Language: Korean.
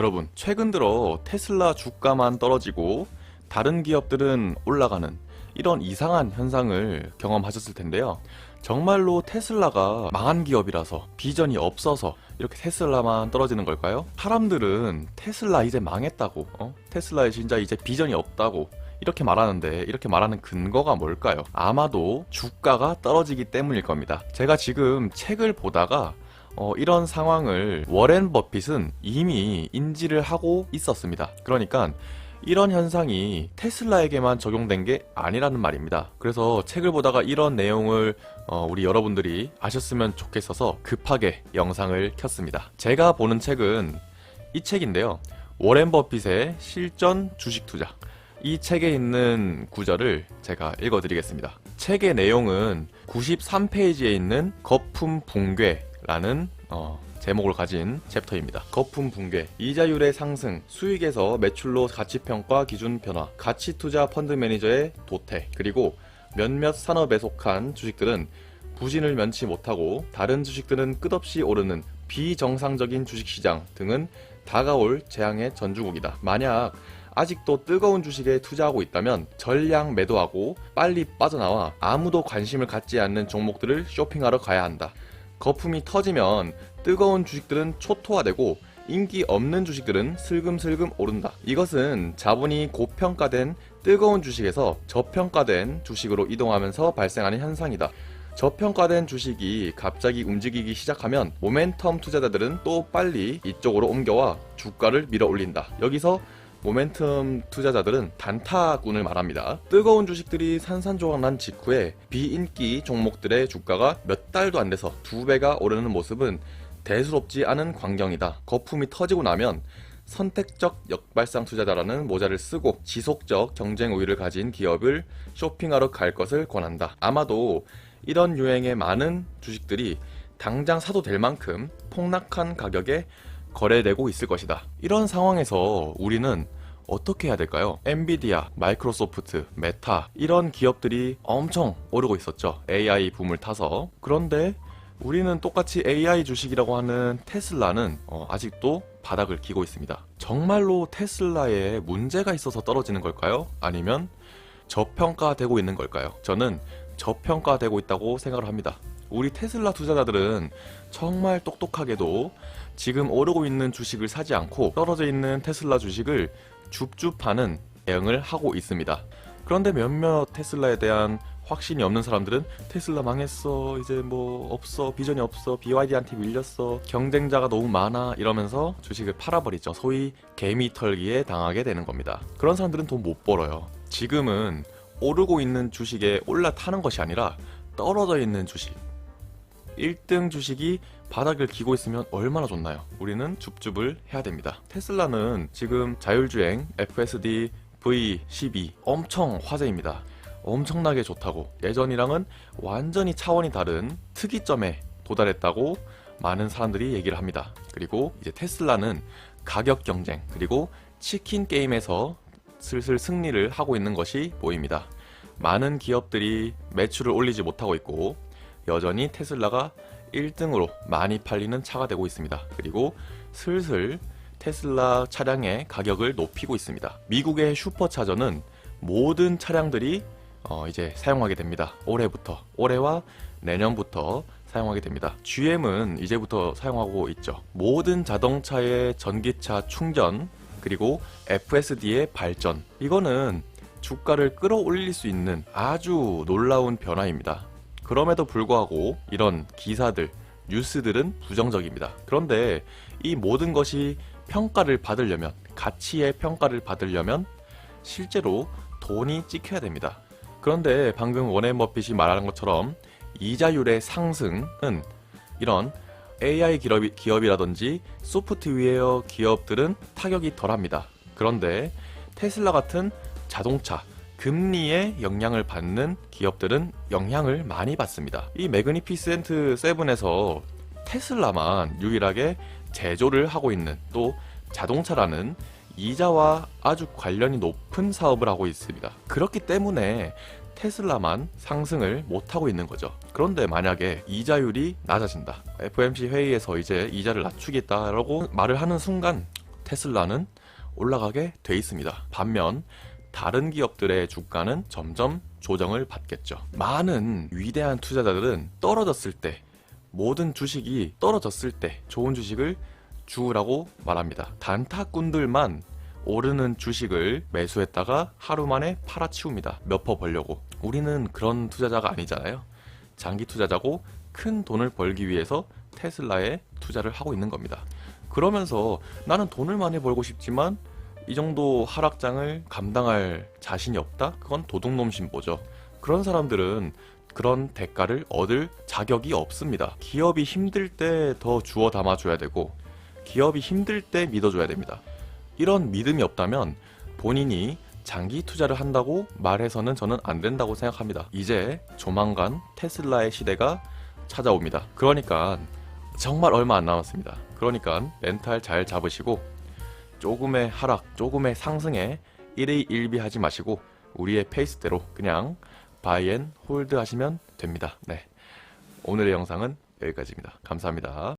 여러분, 최근 들어 테슬라 주가만 떨어지고 다른 기업들은 올라가는 이런 이상한 현상을 경험하셨을 텐데요. 정말로 테슬라가 망한 기업이라서 비전이 없어서 이렇게 테슬라만 떨어지는 걸까요? 사람들은 테슬라 이제 망했다고, 어? 테슬라에 진짜 이제 비전이 없다고 이렇게 말하는데 이렇게 말하는 근거가 뭘까요? 아마도 주가가 떨어지기 때문일 겁니다. 제가 지금 책을 보다가 어, 이런 상황을 워렌 버핏은 이미 인지를 하고 있었습니다. 그러니까 이런 현상이 테슬라에게만 적용된 게 아니라는 말입니다. 그래서 책을 보다가 이런 내용을 어, 우리 여러분들이 아셨으면 좋겠어서 급하게 영상을 켰습니다. 제가 보는 책은 이 책인데요. 워렌 버핏의 실전 주식 투자. 이 책에 있는 구절을 제가 읽어드리겠습니다. 책의 내용은 93페이지에 있는 거품 붕괴 라는 어, 제목을 가진 챕터입니다. 거품 붕괴, 이자율의 상승, 수익에서 매출로 가치평가 기준 변화, 가치투자 펀드 매니저의 도태, 그리고 몇몇 산업에 속한 주식들은 부진을 면치 못하고 다른 주식들은 끝없이 오르는 비정상적인 주식시장 등은 다가올 재앙의 전주국이다. 만약 아직도 뜨거운 주식에 투자하고 있다면 전량 매도하고 빨리 빠져나와 아무도 관심을 갖지 않는 종목들을 쇼핑하러 가야 한다. 거품이 터지면 뜨거운 주식들은 초토화되고 인기 없는 주식들은 슬금슬금 오른다. 이것은 자본이 고평가된 뜨거운 주식에서 저평가된 주식으로 이동하면서 발생하는 현상이다. 저평가된 주식이 갑자기 움직이기 시작하면 모멘텀 투자자들은 또 빨리 이쪽으로 옮겨와 주가를 밀어 올린다. 여기서 모멘텀 투자자들은 단타군을 말합니다. 뜨거운 주식들이 산산조각난 직후에 비인기 종목들의 주가가 몇 달도 안 돼서 두 배가 오르는 모습은 대수롭지 않은 광경이다. 거품이 터지고 나면 선택적 역발상 투자자라는 모자를 쓰고 지속적 경쟁 우위를 가진 기업을 쇼핑하러 갈 것을 권한다. 아마도 이런 유행의 많은 주식들이 당장 사도 될 만큼 폭락한 가격에 거래되고 있을 것이다. 이런 상황에서 우리는 어떻게 해야 될까요? 엔비디아, 마이크로소프트, 메타 이런 기업들이 엄청 오르고 있었죠. AI 붐을 타서. 그런데 우리는 똑같이 AI 주식이라고 하는 테슬라는 어, 아직도 바닥을 기고 있습니다. 정말로 테슬라에 문제가 있어서 떨어지는 걸까요? 아니면 저평가되고 있는 걸까요? 저는 저평가되고 있다고 생각을 합니다. 우리 테슬라 투자자들은 정말 똑똑하게도 지금 오르고 있는 주식을 사지 않고 떨어져 있는 테슬라 주식을 줍줍하는 대응을 하고 있습니다. 그런데 몇몇 테슬라에 대한 확신이 없는 사람들은 테슬라 망했어 이제 뭐 없어 비전이 없어 BYD한테 밀렸어 경쟁자가 너무 많아 이러면서 주식을 팔아버리죠. 소위 개미 털기에 당하게 되는 겁니다. 그런 사람들은 돈 못 벌어요. 지금은 오르고 있는 주식에 올라타는 것이 아니라 떨어져 있는 주식 1등 주식이 바닥을 기고 있으면 얼마나 좋나요? 우리는 줍줍을 해야 됩니다. 테슬라는 지금 자율주행 FSD V12 엄청 화제입니다. 엄청나게 좋다고 예전이랑은 완전히 차원이 다른 특이점에 도달했다고 많은 사람들이 얘기를 합니다. 그리고 이제 테슬라는 가격 경쟁 그리고 치킨 게임에서 슬슬 승리를 하고 있는 것이 보입니다. 많은 기업들이 매출을 올리지 못하고 있고 여전히 테슬라가 1등으로 많이 팔리는 차가 되고 있습니다. 그리고 슬슬 테슬라 차량의 가격을 높이고 있습니다. 미국의 슈퍼차저는 모든 차량들이 어, 이제 사용하게 됩니다. 올해부터 올해와 내년부터 사용하게 됩니다. GM은 이제부터 사용하고 있죠. 모든 자동차의 전기차 충전 그리고 FSD의 발전 이거는 주가를 끌어올릴 수 있는 아주 놀라운 변화입니다. 그럼에도 불구하고 이런 기사들, 뉴스들은 부정적입니다. 그런데 이 모든 것이 평가를 받으려면, 가치의 평가를 받으려면 실제로 돈이 찍혀야 됩니다. 그런데 방금 워렌 버핏이 말하는 것처럼 이자율의 상승은 이런 AI 기업이, 기업이라든지 소프트웨어 기업들은 타격이 덜합니다. 그런데 테슬라 같은 자동차, 금리의 영향을 받는 기업들은 영향을 많이 받습니다. 이 매그니피센트 세븐에서 테슬라만 유일하게 제조를 하고 있는 또 자동차라는 이자와 아주 관련이 높은 사업을 하고 있습니다. 그렇기 때문에 테슬라만 상승을 못하고 있는 거죠. 그런데 만약에 이자율이 낮아진다. FMC 회의에서 이제 이자를 낮추겠다라고 말을 하는 순간 테슬라는 올라가게 돼 있습니다. 반면 다른 기업들의 주가는 점점 조정을 받겠죠. 많은 위대한 투자자들은 떨어졌을 때 모든 주식이 떨어졌을 때 좋은 주식을 주라고 말합니다. 단타꾼들만 오르는 주식을 매수했다가 하루 만에 팔아치웁니다. 몇 퍼 벌려고. 우리는 그런 투자자가 아니잖아요. 장기 투자자고 큰 돈을 벌기 위해서 테슬라에 투자를 하고 있는 겁니다. 그러면서 나는 돈을 많이 벌고 싶지만 이 정도 하락장을 감당할 자신이 없다? 그건 도둑놈 신보죠. 그런 사람들은 그런 대가를 얻을 자격이 없습니다. 기업이 힘들 때 더 주워 담아줘야 되고, 기업이 힘들 때 믿어줘야 됩니다. 이런 믿음이 없다면 본인이 장기 투자를 한다고 말해서는 저는 안 된다고 생각합니다. 이제 조만간 테슬라의 시대가 찾아옵니다. 그러니까 정말 얼마 안 남았습니다. 그러니까 멘탈 잘 잡으시고 조금의 하락, 조금의 상승에 1의 1비 하지 마시고 우리의 페이스대로 그냥 바이 앤 홀드 하시면 됩니다. 네. 오늘의 영상은 여기까지입니다. 감사합니다.